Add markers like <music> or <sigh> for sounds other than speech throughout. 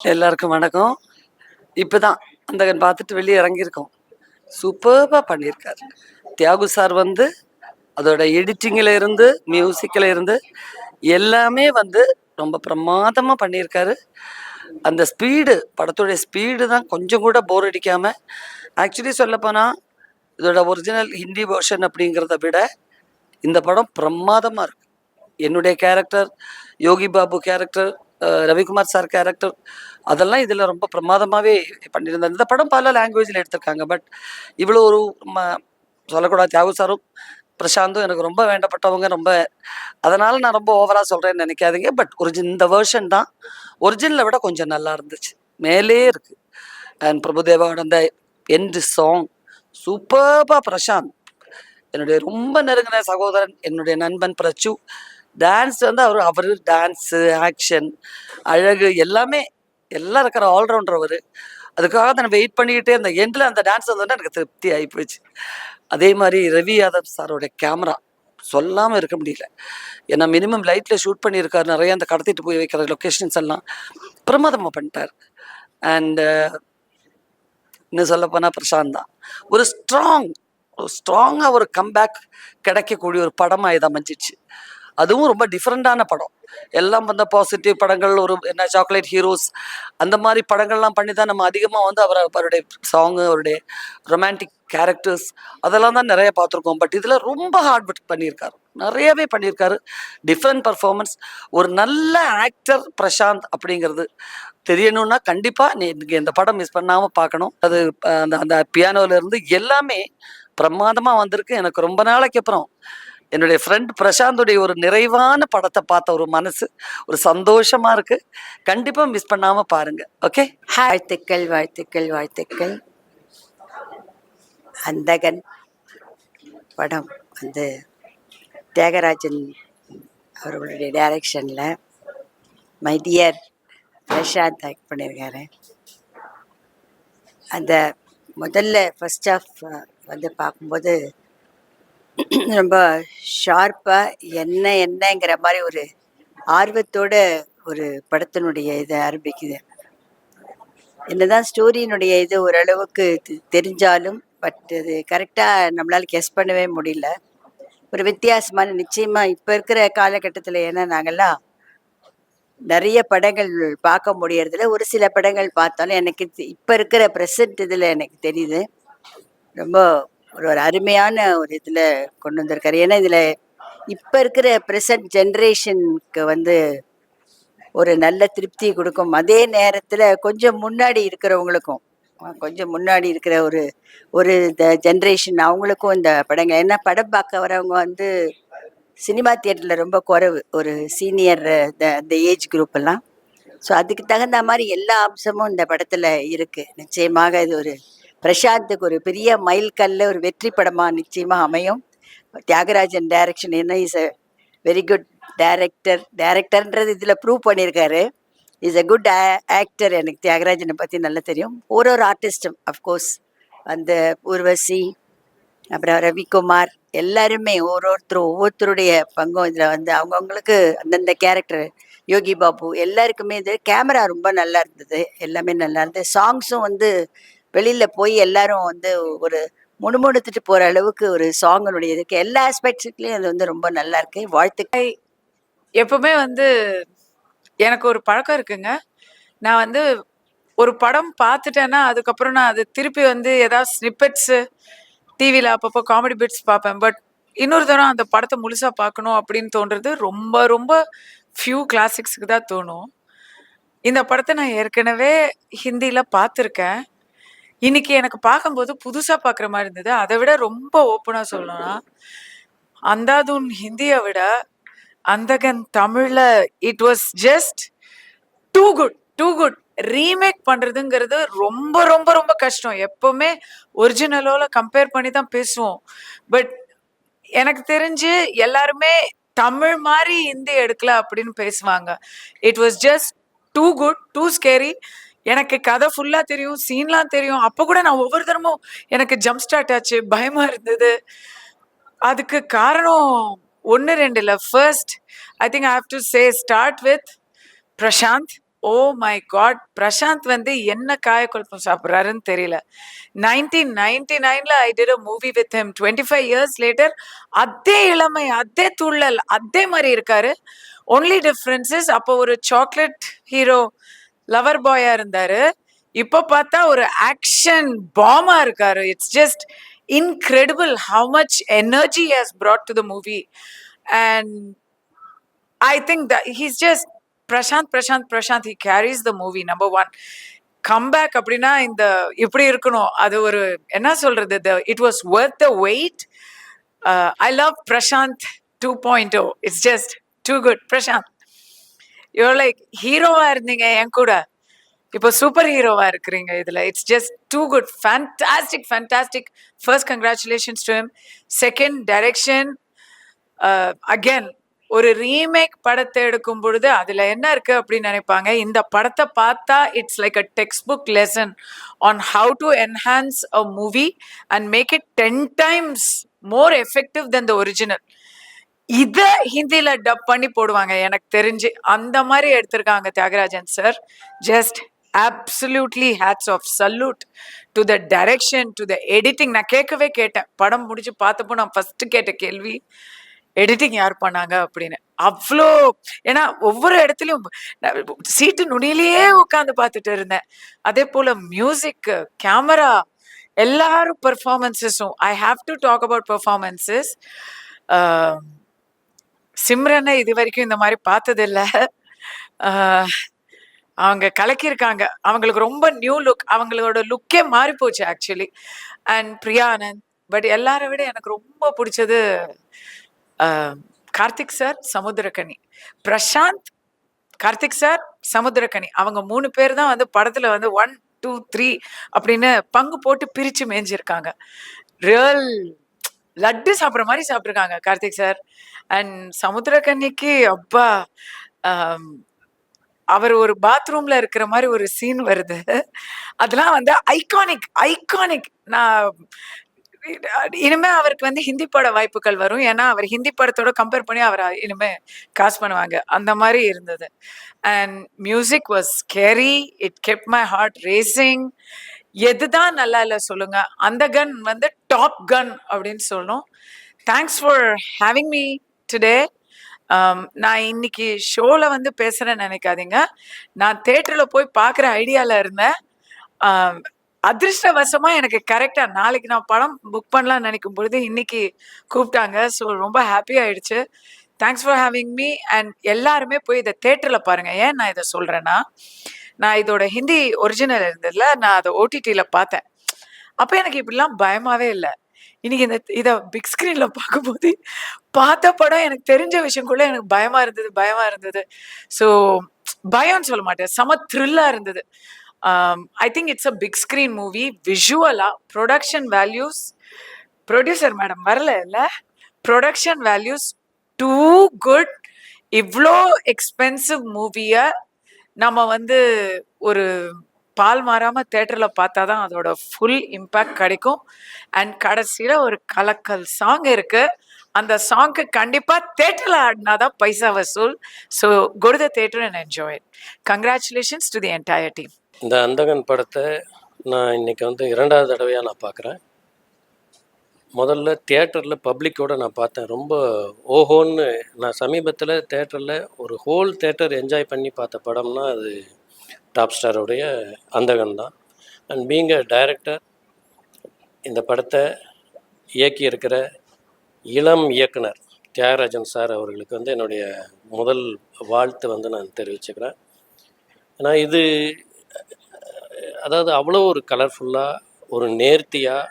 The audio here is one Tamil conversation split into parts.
எல்லாருக்கும் வணக்கம். இப்போதான் அந்தகன் பார்த்துட்டு வெளியே இறங்கியிருக்கோம். சூப்பர்பாக பண்ணியிருக்காரு. தியாகு சார் வந்து அதோட எடிட்டிங்கில் இருந்து மியூசிக்கில் இருந்து எல்லாமே வந்து ரொம்ப பிரமாதமாக பண்ணியிருக்காரு. அந்த ஸ்பீடு படத்துடைய ஸ்பீடு தான் கொஞ்சம் கூட போர் அடிக்காமல் ஆக்சுவலி சொல்லப்போனால் இதோட ஒரிஜினல் ஹிந்தி வேர்ஷன் அப்படிங்கிறத விட இந்த படம் பிரமாதமாக இருக்கு. என்னுடைய character Yogi Babu character Ravikumar sir character அதெல்லாம் இதில் ரொம்ப பிரமாதமாகவே பண்ணியிருந்தார். இந்த படம் பல லாங்குவேஜில் எடுத்திருக்காங்க. பட் இவ்வளோ ஒரு நம்ம சொல்லக்கூடாது. தியாகு சாரும் பிரசாந்தும் எனக்கு ரொம்ப வேண்டப்பட்டவங்க ரொம்ப அதனால் நான் ரொம்ப ஓவராக சொல்கிறேன்னு நினைக்காதீங்க. பட் ஒரிஜின் இந்த வேர்ஷன் தான் ஒரிஜினலை விட கொஞ்சம் நல்லா இருந்துச்சு. மேலே இருக்குது அண்ட் பிரபுதேவாவோட அந்த எண்டு சாங் சூப்பர்பா பிரசாந்த். என்னுடைய ரொம்ப நெருங்கின சகோதரன் என்னுடைய நண்பன் பிரச்சு டான்ஸ் வந்து அவர் அவர் டான்ஸு ஆக்ஷன் அழகு எல்லாமே எல்லாம் இருக்கிற ஆல்ரவுண்டர் அவர். அதுக்காக நான் வெயிட் பண்ணிக்கிட்டே அந்த எண்டில் அந்த டான்ஸ் வந்தோடனே எனக்கு திருப்தி ஆகி போயிடுச்சு அதே மாதிரி ரவி யாதவ் சாரோட கேமரா சொல்லாமல் இருக்க முடியல. ஏன்னா மினிமம் லைட்டில் ஷூட் பண்ணியிருக்காரு. நிறைய அந்த கடத்திட்டு போய் வைக்கிற லொக்கேஷன்ஸ் எல்லாம் பிரமாதமாக பண்ணிட்டார். அண்டு இன்னும் சொல்லப்போனால் பிரசாந்த் தான். ஒரு ஸ்ட்ராங் ஸ்ட்ராங்காக ஒரு கம்பேக் கிடைக்கக்கூடிய ஒரு படமாக இதை அமைஞ்சிச்சு. அதுவும் ரொம்ப டிஃப்ரெண்ட்டான படம். எல்லாம் வந்து பாசிட்டிவ் படங்கள் ஒரு என்ன சாக்லேட் ஹீரோஸ் அந்த மாதிரி படங்கள்லாம் பண்ணி தான் நம்ம அதிகமாக வந்து அவர் அவருடைய சாங்கு அவருடைய ரொமான்டிக் கேரக்டர்ஸ் அதெல்லாம் தான் நிறைய பார்த்துருக்கோம். பட் இதில் ரொம்ப ஹார்ட் ஒர்க் பண்ணியிருக்காரு. நிறையவே பண்ணியிருக்காரு. டிஃப்ரெண்ட் பர்ஃபார்மன்ஸ் ஒரு நல்ல ஆக்டர் பிரசாந்த் அப்படிங்கிறது தெரியணும்னா கண்டிப்பாக நீங்கள் இந்த படம் மிஸ் பண்ணாமல் பார்க்கணும். அது அந்த அந்த பியானோல இருந்து எல்லாமே பிரமாதமாக வந்திருக்கு. எனக்கு ரொம்ப நாளைக்கு அப்புறம் என்னுடைய ஃப்ரெண்ட் பிரசாந்துடைய ஒரு நிறைவான படத்தை பார்த்த ஒரு மனசு ஒரு சந்தோஷமா இருக்கு. கண்டிப்பா மிஸ் பண்ணாம பாருங்க. ஓகே வாழ்த்துக்கள் வாழ்த்துக்கள் வாழ்த்துக்கள். அந்தகன் படம் வந்து தியாகராஜன் அவர்களுடைய டைரக்ஷனில் மைடியர் பிரசாந்த் ஆக்ட் பண்ணியிருக்காரு அந்த முதல்ல ஃபர்ஸ்ட் ஆஃப் வந்து பார்க்கும்போது <clears throat> ரொம்ப ஷார்ப்பாக என்ன என்னங்கிற மாதிரி ஒரு ஆர்வத்தோட ஒரு படத்தினுடைய இதை ஆரம்பிக்குது. என்னதான் ஸ்டோரியினுடைய இது ஓரளவுக்கு தெரிஞ்சாலும் பட் அது கரெக்டாக நம்மளால கெஸ் பண்ணவே முடியல. ஒரு வித்தியாசமான நிச்சயமா இப்போ இருக்கிற காலகட்டத்தில் ஏன்னா நாங்கெல்லாம் நிறைய படங்கள் பார்க்க முடியறதில்ல. ஒரு சில படங்கள் பார்த்தாலும் எனக்கு இப்போ இப்ப இருக்கிற ப்ரெசன்ட் இதில் எனக்கு தெரியுது. ரொம்ப ஒரு ஒரு அருமையான ஒரு இதில் கொண்டு வந்திருக்காரு. ஏன்னா இதில் இப்போ இருக்கிற ப்ரெசன்ட் ஜென்ரேஷனுக்கு வந்து ஒரு நல்ல திருப்தி கொடுக்கும். அதே நேரத்தில் கொஞ்சம் முன்னாடி இருக்கிறவங்களுக்கும் கொஞ்சம் முன்னாடி இருக்கிற ஒரு ஒரு இந்த ஜென்ரேஷன் அவங்களுக்கும் இந்த படங்கள் ஏன்னா படம் பார்க்க வரவங்க வந்து சினிமா தியேட்டரில் ரொம்ப குறைவு. ஒரு சீனியர் இந்த ஏஜ் குரூப் எல்லாம். ஸோ அதுக்கு தகுந்த மாதிரி எல்லா அம்சமும் இந்த படத்தில் இருக்குது நிச்சயமாக இது ஒரு பிரசாந்துக்கு ஒரு பெரிய மைல்கல்ல ஒரு வெற்றி படமாக நிச்சயமாக அமையும். தியாகராஜன் டைரக்ஷன் என்ன? Is a very good director டைரக்டர்ன்றது இதில் ப்ரூவ் பண்ணியிருக்காரு. இஸ் அ குட் ஆக்டர் எனக்கு தியாகராஜனை பற்றி நல்லா தெரியும். ஒரு ஒரு ஆர்டிஸ்டும் அஃப்கோர்ஸ் அந்த ஊர்வசி அப்புறம் ரவிக்குமார் எல்லாருமே ஒரு ஒருத்தரும் ஒவ்வொருத்தருடைய பங்கும் இதில் வந்து அவங்கவுங்களுக்கு அந்தந்த கேரக்டர் யோகி பாபு எல்லாருக்குமே இது கேமரா ரொம்ப நல்லா இருந்தது. எல்லாமே நல்லா இருந்தது. சாங்ஸும் வந்து வெளியில் போய் எல்லாரும் வந்து ஒரு முணுமுணுத்துட்டு போகிற அளவுக்கு ஒரு சாங்கனுடைய இதுக்கு எல்லா ஆஸ்பெக்ட்ஸ்லேயும் அது வந்து ரொம்ப நல்லா இருக்கு. வாழ்த்துக்கள். எப்பவுமே வந்து எனக்கு ஒரு பழக்கம் இருக்குங்க. நான் வந்து ஒரு படம் பார்த்துட்டேன்னா அதுக்கப்புறம் நான் அது திருப்பி வந்து ஏதாவது ஸ்னிப்பெட்ஸு டிவியில் அப்பப்போ காமெடி பிட்ஸ் பார்ப்பேன். பட் இன்னொரு தரம் அந்த படத்தை முழுசாக பார்க்கணும் அப்படின்னு தோன்றது ரொம்ப ரொம்ப ஃபியூ கிளாசிக்ஸுக்கு தான் தோணும். இந்த படத்தை நான் ஏற்கனவே ஹிந்தியில் பார்த்துருக்கேன். இன்னைக்கு எனக்கு பார்க்கும்போது புதுசாக பார்க்குற மாதிரி இருந்தது. அதை விட ரொம்ப ஓப்பனாக சொல்லணும்னா அந்தாதுன் ஹிந்தியை விட அந்தகன் தமிழ்ல it was just too good too good remake பண்றதுங்கிறது ரொம்ப ரொம்ப ரொம்ப கஷ்டம். எப்பவுமே ஒரிஜினலோல கம்பேர் பண்ணி தான் பேசுவோம். பட் எனக்கு தெரிஞ்சு எல்லாருமே தமிழ் மாதிரி ஹிந்தி எடுக்கல அப்படின்னு பேசுவாங்க. It was just too good too scary எனக்கு கதை ஃபுல்லா தெரியும் சீன்லாம் தெரியும். அப்போ கூட நான் ஒவ்வொரு தரமும் எனக்கு ஜம்ப் ஸ்டார்ட் ஆச்சு பயமா இருந்தது. அதுக்கு காரணம் ஒன்று ரெண்டு இல்லை. First I think I have to say start with Prashanth oh my God Prashanth வந்து என்ன காயக்குழப்பம் சாப்பிட்றாருன்னு தெரியல. நைன்டீன் நைன்டி நைன்ல I did a movie with him twenty five years later அதே இளமை அதே துள்ளல் அதே மாதிரி இருக்காரு. ஒன்லி டிஃப்ரென்சஸ் அப்போ ஒரு சாக்லேட் ஹீரோ லவர் பாயா இருந்தாரு. இப்போ பார்த்தா ஒரு ஆக்ஷன் பாமா இருக்காரு. It's just incredible how much energy has brought to the movie and I think the he's just Prashanth Prashanth Prashanth he carries the movie number one comeback அப்படின்னா இந்த இப்படி இருக்கணும். அது ஒரு என்ன சொல்றது it was worth the wait I love Prashanth two point oh it's just too good Prashanth you're like ஹீரோவா இருந்தீங்க என் கூட. இப்போ சூப்பர் ஹீரோவா இருக்கிறீங்க இதுல. It's just too good fantastic fantastic first congratulations to him second direction again ஒரு ரீமேக் படத்தை எடுக்கும் பொழுது அதுல என்ன இருக்கு அப்படின்னு நினைப்பாங்க? இந்த படத்தை பார்த்தா it's like a textbook lesson on how to enhance a movie and make it ten times more effective than the original இத ஹிந்தில டப் பண்ணி போடுவாங்க எனக்கு தெரிஞ்சு. அந்த மாதிரி எடுத்திருக்காங்க Thiagarajan sir just absolutely hats off salute to the direction to the editing நான் கேட்கவே கேட்டேன். படம் முடிச்சு பார்த்தப்போ நான் ஃபர்ஸ்ட் கேட்ட கேள்வி எடிட்டிங் யார் பண்ணாங்க? அப்படின்னு. அவ்வளோ ஏன்னா ஒவ்வொரு இடத்துலையும் சீட்டு நுனியிலேயே உட்காந்து பார்த்துட்டு இருந்தேன். அதே போல மியூசிக் கேமரா எல்லாரும் பெர்ஃபார்மன்ஸஸும் I have to talk about performances சிம்ரனை இது வரைக்கும் இந்த மாதிரி பார்த்ததில்ல. அவங்க கலக்கியிருக்காங்க. அவங்களுக்கு ரொம்ப நியூ லுக் அவங்களோட லுக்கே மாறி போச்சு actually and Priya Anand but எல்லாரை விட எனக்கு ரொம்ப பிடிச்சது கார்த்திக் சார் சமுத்திரக்கனி. பிரசாந்த் கார்த்திக் சார் சமுத்திரக்கனி. அவங்க மூணு பேர் தான் வந்து படத்துல வந்து ஒன் டூ த்ரீ அப்படின்னு பங்கு போட்டு பிரிச்சு மேய்ஞ்சிருக்காங்க. ரியல் லட்டு சாப்பிட்ற மாதிரி சாப்பிட்ருக்காங்க கார்த்திக் சார் அண்ட் சமுத்திரக்கன்னிக்கு அப்பா அவர் ஒரு பாத்ரூம்ல இருக்கிற மாதிரி ஒரு சீன் வருது. அதெல்லாம் வந்து ஐகானிக் ஐகானிக் நான் இனிமே அவருக்கு வந்து ஹிந்தி பட வாய்ப்புகள் வரும். ஏன்னா அவர் ஹிந்தி படத்தோட கம்பேர் பண்ணி அவர் இனிமே காசு பண்ணுவாங்க. அந்த மாதிரி இருந்தது. And music was scary it kept my heart racing எதுதான் நல்லா இல்லை சொல்லுங்க. அந்த கன் வந்து டாப் கன் அப்படின்னு சொல்லணும். Thanks for having me today நான் இன்னைக்கு ஷோவில் வந்து பேசுகிறேன்னு நினைக்காதீங்க. நான் தேட்டரில் போய் பார்க்குற ஐடியாவில் இருந்தேன். Um, அதிர்ஷ்டவசமாக எனக்கு கரெக்டாக நாளைக்கு நான் படம் புக் பண்ணலாம்னு நினைக்கும் பொழுது இன்னைக்கு கூப்பிட்டாங்க. ஸோ ரொம்ப ஹாப்பி ஆயிடுச்சு. Thanks for having me and எல்லாருமே போய் இதை தேட்டரில் பாருங்கள் ஏன் நான் இதை சொல்கிறேன்னா நான் இதோட ஹிந்தி ஒரிஜினல் இருந்ததுல நான் அதை ஓடிடியில் பார்த்தேன். அப்போ எனக்கு இப்படிலாம் பயமாவே இல்லை. இன்னைக்கு இந்த இதை பிக் ஸ்க்ரீன்ல பார்க்கும்போது பார்த்த படம் எனக்கு தெரிஞ்ச விஷயம் கூட எனக்கு பயமா இருந்தது பயமா இருந்தது. ஸோ பயம்னு சொல்ல மாட்டேன். செம த்ரில்லா இருந்தது. I think it's a big screen movie விஷுவலா production values producer madam வரல இல்லை. ப்ரொடக்ஷன் வேல்யூஸ் டூ குட் இவ்வளோ எக்ஸ்பென்சிவ் மூவியை நம்ம வந்து ஒரு பால் மாறாம தேட்டர்ல பார்த்தா தான் அதோட ஃபுல் இம்பேக்ட் கிடைக்கும். அண்ட் கடைசியில ஒரு கலக்கல் சாங் இருக்கு. அந்த சாங்க்கு கண்டிப்பா தேட்டர்ல ஆடினாதான் பைசா வசூல். So good the theatre and enjoy congratulations to the entire team இந்த அந்தகன் படத்தை நான் இன்னைக்கு வந்து இரண்டாவது தடவையாக நான் பார்க்குறேன். முதல்ல தேட்டரில் பப்ளிக்கோட நான் பார்த்தேன். ரொம்ப ஓஹோன்னு நான் சமீபத்தில் தேட்டரில் ஒரு ஹோல் தேட்டர் என்ஜாய் பண்ணி பார்த்த படம்னா அது டாப் ஸ்டாரோடைய அந்தகன் தான். அண்ட் பீங் அ டைரக்டர் இந்த படத்தை இயக்கியிருக்கிற இளம் இயக்குனர் தியாகராஜன் சார் அவர்களுக்கு வந்து என்னுடைய முதல் வாழ்த்து வந்து நான் தெரிவிச்சுக்கிறேன். ஏன்னா இது அதாவது அவ்வளோ ஒரு கலர்ஃபுல்லாக ஒரு நேர்த்தியாக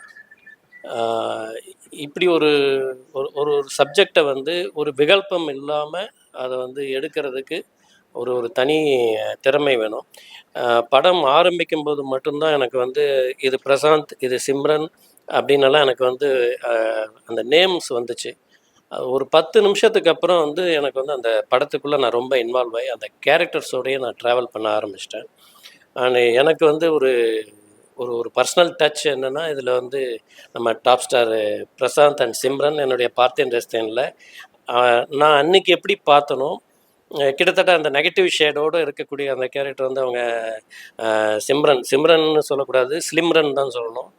இப்படி ஒரு ஒரு ஒரு சப்ஜெக்டை வந்து ஒரு விகல்பம் இல்லாமல் அதை வந்து எடுக்கிறதுக்கு ஒரு ஒரு தனி திறமை வேணும். படம் ஆரம்பிக்கும் போது மட்டும்தான் எனக்கு வந்து இது பிரசாந்த் இது சிம்ரன் அப்படின்னெல்லாம் எனக்கு வந்து அந்த நேம்ஸ் வந்துச்சு. ஒரு பத்து நிமிஷத்துக்கு அப்புறம் வந்து எனக்கு வந்து அந்த படத்துக்குள்ளே நான் ரொம்ப இன்வால்வ் ஆகி அந்த கேரக்டர்ஸோடையே நான் ட்ராவல் பண்ண ஆரம்பிச்சிட்டேன். அண்ட் எனக்கு வந்து ஒரு ஒரு ஒரு பர்சனல் டச் என்னென்னா இதில் வந்து நம்ம top star Prashanth and Simran என்னுடைய பார்த்தேன் ரெஸ்டேனில் நான் அன்னைக்கு எப்படி பார்த்தனோ கிட்டத்தட்ட அந்த நெகட்டிவ் ஷேடோடு இருக்கக்கூடிய அந்த கேரக்டர் வந்து அவங்க சிம்ரன். சிம்ரன்னு சொல்லக்கூடாது ஸ்லிம்ரன் தான் சொல்லணும்.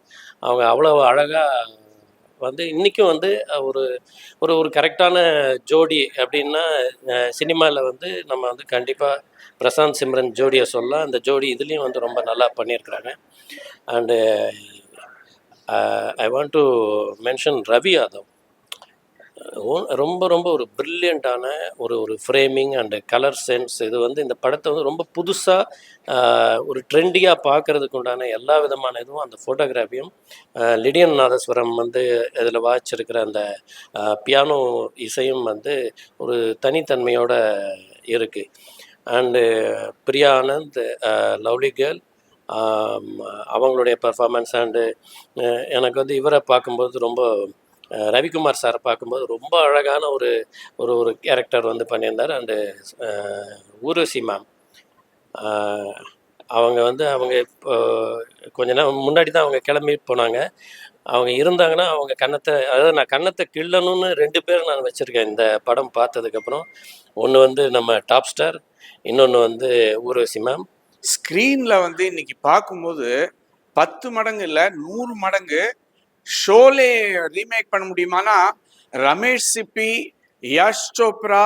அவங்க அவ்வளோ அழகாக வந்து இன்றைக்கும் வந்து ஒரு ஒரு ஒரு கரெக்டான ஜோடி அப்படின்னா சினிமாவில் வந்து நம்ம வந்து கண்டிப்பாக பிரசாந்த் சிம்ரன் ஜோடியை சொல்லலாம். அந்த ஜோடி இதுலேயும் வந்து ரொம்ப நல்லா பண்ணியிருக்கிறாங்க. And I want to mention Ravi Yadav ஓ- ரொம்ப ரொம்ப ஒரு ப்ரில்லியண்ட்டான ஒரு ஒரு ஃப்ரேமிங் அண்டு கலர் சென்ஸ் இது வந்து இந்த படத்தை வந்து ரொம்ப புதுசாக uh, ஒரு ட்ரெண்டியாக பார்க்கறதுக்கு உண்டான எல்லா விதமான இதுவும் அந்த ஃபோட்டோகிராஃபியும் லிடியன் நாதஸ்வரம் வந்து இதில் வாய்ச்சிருக்கிற அந்த uh, பியானோ இசையும் வந்து ஒரு தனித்தன்மையோட இருக்குது and Priya Anand lovely girl அவங்களுடைய பர்ஃபார்மன்ஸ் அண்டு எனக்கு வந்து இவரை பார்க்கும்போது ரொம்ப ரவிக்குமார் சாரை பார்க்கும்போது ரொம்ப அழகான ஒரு ஒரு ஒரு கேரக்டர் வந்து பண்ணியிருந்தார். அண்டு ஊர்வசி மேம் அவங்க வந்து அவங்க இப்போ கொஞ்ச நேரம் முன்னாடி தான் அவங்க கிளம்பி போனாங்க. அவங்க இருந்தாங்கன்னா அவங்க கன்னத்தை அதாவது நான் கன்னத்தை கிள்ளணும்னு ரெண்டு பேர் நான் வச்சுருக்கேன். இந்த படம் பார்த்ததுக்கப்புறம். ஒன்று வந்து நம்ம டாப் ஸ்டார் இன்னொன்று வந்து ஊர்வசி மேம் ஸ்க்ரீனில் வந்து இன்னைக்கு பார்க்கும்போது பத்து மடங்கு இல்லை நூறு மடங்கு ஷோலே ரீமேக் பண்ண முடியுமானா ரமேஷ் சிப்பி யஷ் சோப்ரா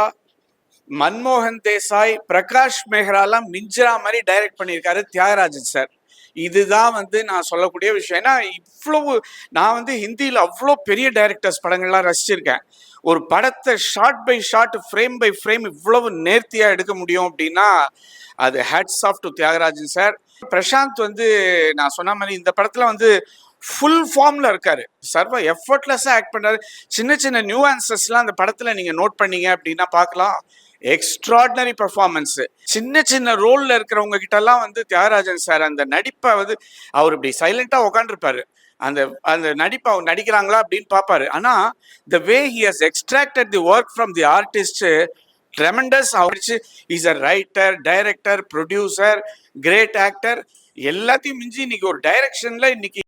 மன்மோகன் தேசாய் பிரகாஷ் மெஹ்ராலாம் மிஞ்சரா மாதிரி டைரக்ட் பண்ணியிருக்காரு தியாகராஜன் சார். இதுதான் வந்து நான் சொல்லக்கூடிய விஷயம். ஏன்னா இவ்வளவு நான் வந்து ஹிந்தியில் அவ்வளோ பெரிய டைரக்டர்ஸ் படங்கள்லாம் ரசிச்சிருக்கேன். ஒரு படத்தை shot by shot frame by frame இவ்வளவு நேர்த்தியாக எடுக்க முடியும் அப்படின்னா அது hats off to Thiagarajan sir Prashanth வந்து நான் சொன்ன மாதிரி இந்த படத்தில் வந்து ஃபுல் ஃபார்மில் இருக்காரு. சர்வ எஃபர்ட்லெஸ்ஸாக ஆக்ட் பண்ணார் சின்ன சின்ன நியூ ஆன்சர்ஸ்லாம் அந்த படத்தில் நீங்கள் நோட் பண்ணீங்க அப்படின்னா பார்க்கலாம். எக்ஸ்ட்ராடினரி பர்ஃபார்மன்ஸ் சின்ன சின்ன ரோல்ல இருக்கிறவங்க கிட்டலாம் வந்து தியாகராஜன் சார் அந்த நடிப்பை வந்து அவர் இப்படி சைலண்டா உட்காந்துருப்பாரு அந்த அந்த நடிப்பை அவங்க நடிக்கிறாங்களா அப்படின்னு பார்ப்பாரு ஆனா the way he has extracted the work from the artist tremendous அவரிச்சு is a writer director producer great actor எல்லாத்தையும் மிஞ்சி இன்னைக்கு ஒரு டைரக்ஷன்ல இன்னைக்கு